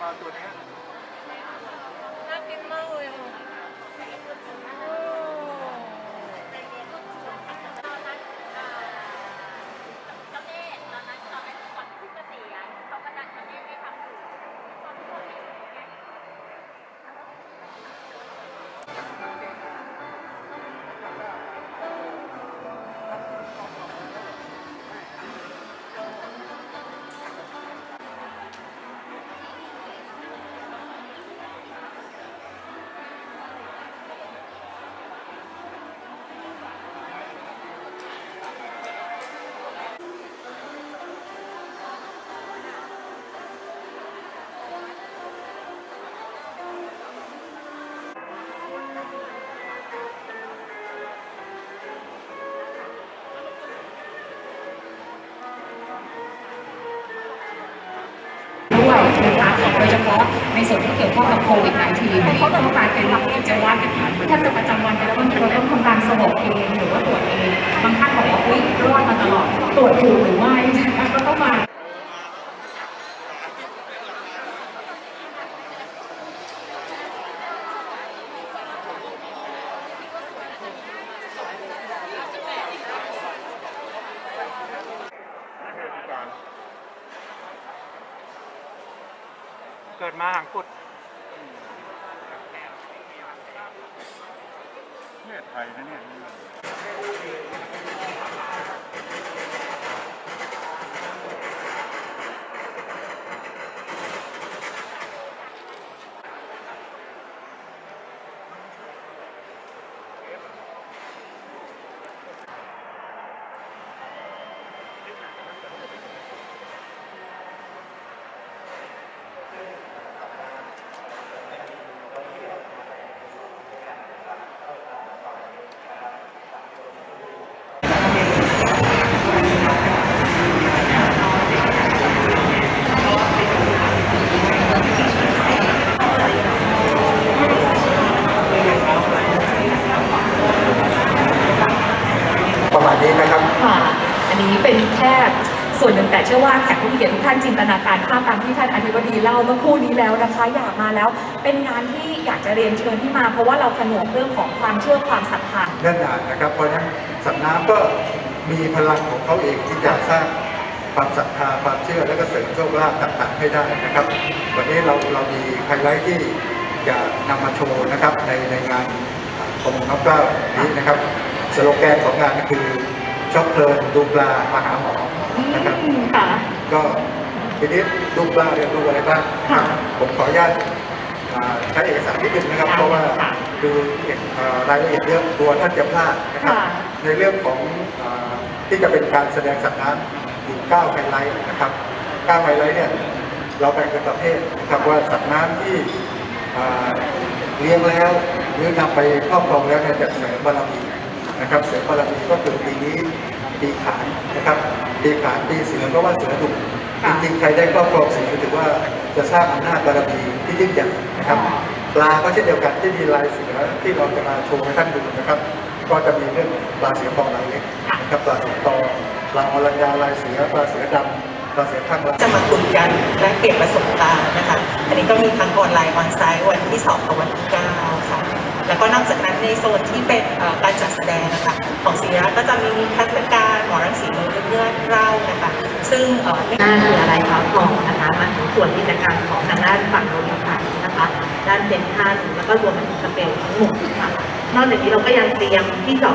มาตัวนี้ ตลอดตรวจถูกหรือไม่นะคะก็ต้องมาเกิดมาหางกุดเนี่ยไทยนะเนี่ย ประมาณนี้นะครับ ค่ะ อันนี้เป็น แค่ส่วนหนึ่งแต่เชื่อว่าแขกผู้เกียรติทุกท่านจินตนาการภาพตามที่ท่านอธิบดีเล่าเมื่อครู่นี้แล้วนะคะ อยากมาแล้วเป็นงานที่อยากจะเรียนเชิญที่มา เพราะว่าเราผนวกเรื่องของความเชื่อความศรัทธาแน่นหนนะครับ เพราะฉะนั้นสัตว์น้ำก็มีพลังของเขาเองที่จะสร้างความศรัทธาความเชื่อและก็เสริมโชคลาภต่างๆให้ได้นะครับ วันนี้เราเรามีไฮไลท์ที่จะนำมาโชว์นะครับในในงานประมงน้ำเกล้านี้นะครับสโลแกนของงานก็คือ ช็อกเพลินดูปลามาหาหมอนะครับค่ะ ก็ทีนี้ดูปลาเรียนรู้อะไรบ้างค่ะผมขออนุญาตอ่าใช้เอกสารนิดนึงนะครับ ได้เพราะว่าค่ะคือเอกอ่ารายละเอียดเยอะตัวท่านจะพลาดนะครับ ค่ะ ในเรื่องของอาที่จะเป็นการแสดงสัตว์น้ำอยู่9ไฮไลท์นะครับ9ไฮไลท์เนี่ยเราแบ่งเป็นประเภทนะครับว่าสัตว์น้ำที่อ่าเลี้ยงแล้วหรือนำไปครอบครองแล้วเนี่ยจะเสริมบารมี นะครับ เสริมบารมีก็คือปีนี้ปีขานนะครับปีขานปีเสือเพราะว่าเสือดุค่ะจริงๆใครได้ครอบครองสิ่งนี้ถือว่าจะสร้างอำนาจบารมีที่ยิ่งใหญ่นะครับอ๋อปลาก็เช่นเดียวกันที่มีลายเสือที่เราจะมาโชว์ให้ท่านดูนะครับ ก็จะมีเรื่องปลาเสือทองลายเล็กนะครับปลาเสือทองปลาอรัญญาลายเสือปลาเสือดำปลาเสือข้างลายจะมาคุยกันและเปลี่ยนประสบการณ์นะคะ อันนี้ก็มีทั้งออนไลน์ออนไซต์วันที่2กับวันที่9ค่ะ แล้วก็นอกจากนั้นในโซนที่เป็นการจัดแสดงนะคะของศิริรัตน์ก็จะมีนิทรรศการหมอรังสีเมือเลือดเล่านะคะ ซึ่งหน้าคืออะไรคะกล่องนะคะมาถึงส่วนกิจการของทางด้านฝั่งโรงพยาบาลนะคะ ด้านเซ็นทรัลแล้วก็รวมเปถึงสเปลทั้งหมดค่ะนอกจากนี้เราก็ยังเตรียมที่จอด